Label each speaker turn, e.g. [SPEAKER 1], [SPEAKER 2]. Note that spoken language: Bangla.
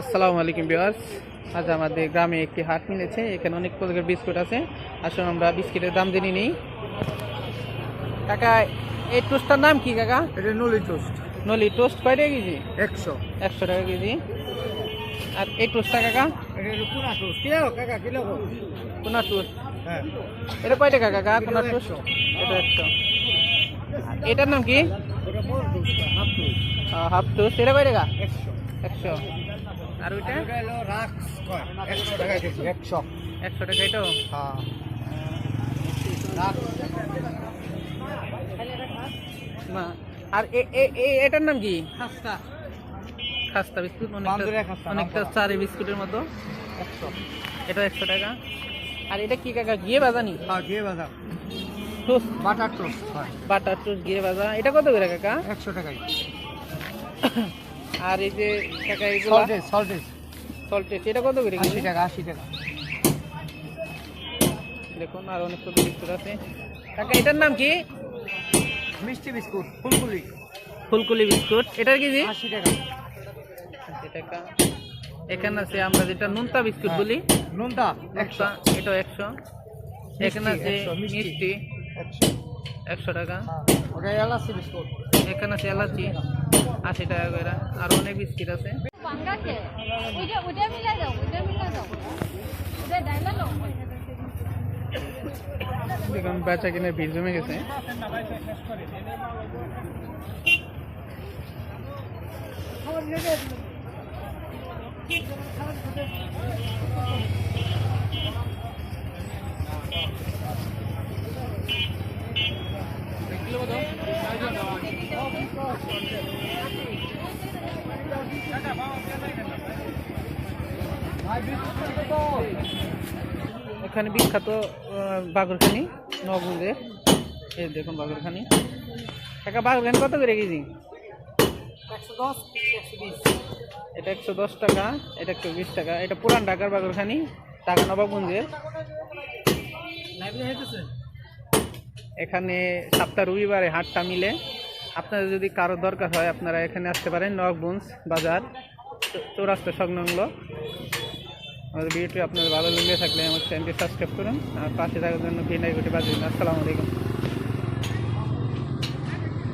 [SPEAKER 1] আসসালামু আলাইকুম বিয়ার্স আজ আমাদের গ্রামে একটি হাট মিলেছে এখানে অনেক প্রকারের বিস্কুট আছে। আসুন আমরা বিস্কিটের দাম জেনে নিই। কাকা এই টোস্টটার নাম কি কাকা?
[SPEAKER 2] এটা নলি টোস্ট।
[SPEAKER 1] নলি টোস্ট কয় টাকা কেজি?
[SPEAKER 2] একশো।
[SPEAKER 1] একশো টাকা কেজি। আর এই টোস্টটা কাকা?
[SPEAKER 2] এটা হলো টোস্ট। কিলো কাকা কিলো
[SPEAKER 1] কোনা টোস্ট।
[SPEAKER 2] হ্যাঁ।
[SPEAKER 1] এটা কয় টাকা কাকা? কোনা টোস্ট? এটা একশো। এটার নাম কি?
[SPEAKER 2] Half toast.
[SPEAKER 1] এটা কয় টাকা?
[SPEAKER 2] একশো।
[SPEAKER 1] একশো। আর ওইটা?
[SPEAKER 2] একশো টাকা একশো
[SPEAKER 1] একশো টাকা এটাও
[SPEAKER 2] হ্যাঁ
[SPEAKER 1] আর এটার নাম কি?
[SPEAKER 2] খাস্তা।
[SPEAKER 1] খাস্তা বিস্কুট অনেকটা। চারি বিস্কুটের মতো।
[SPEAKER 2] একশো।
[SPEAKER 1] এটা একশো টাকা। আর এটা কি কাকা গিয়ে বাজানি
[SPEAKER 2] হ্যাঁ ঘিয়ে ভাজা।
[SPEAKER 1] Toast
[SPEAKER 2] butter toast
[SPEAKER 1] butter toast গিয়ে ভাজা। এটা কত করে কাকা?
[SPEAKER 2] একশো টাকাই
[SPEAKER 1] আর এই যে কাকা এগুলো?
[SPEAKER 2] সল্টেজ সল্টেজ
[SPEAKER 1] সল্টেজ এটা কত করে
[SPEAKER 2] আশি
[SPEAKER 1] কেজি?
[SPEAKER 2] টাকা আশি টাকা।
[SPEAKER 1] দেখুন আর অনেক কত বিস্কুট আছে কাকা এটার নাম কি?
[SPEAKER 2] মিষ্টি বিস্কুট ফুলফুলি
[SPEAKER 1] ফুলকুলি বিস্কুট। এটার কেজি?
[SPEAKER 2] আশি টাকা।
[SPEAKER 1] আশি টাকা। এখানে আছে আমরা যেটা নুনতা বিস্কুট বলি।
[SPEAKER 2] নুনটা একশো।
[SPEAKER 1] নুনতা এটাও একশো। এখানে আছে
[SPEAKER 2] মিষ্টি।
[SPEAKER 1] মিষ্টি।
[SPEAKER 2] একশো।
[SPEAKER 1] একশো টাকা।
[SPEAKER 2] হ্যাঁ ওটা এলাচি বিস্কুট।
[SPEAKER 1] এখানে আছে এলাচি আশি টাকা করে আর অনেক বিস্কিট আছে। দেখুন বেচা কিনে ভিড় জমে গেছে। এখানে বিখ্যাত বাগরখানি নবগুঞ্জের এই দেখুন বাগরখানি। টাকা বাগরখানি কত করে কেজি? এটা একশো দশ টাকা, এটা একশো বিশ টাকা। এটা পুরান ঢাকার বাগরখানি, ঢাকা নবাবগঞ্জের এখানে সপ্তাহ রবিবারে হাটটা মিলে। আপনাদের যদি কারও দরকার হয়, আপনারা এখানে আসতে পারেন নবাবগঞ্জ বাজার, চৌরাস্তা সংলগ্ন। আমাদের ভিডিওটি আপনাদের ভালো লেগে থাকলে আমার চ্যানেলটি সাবস্ক্রাইব করুন আর পাশে থাকার জন্য ভিডিও বাজিয়ে আসসালামু আলাইকুম।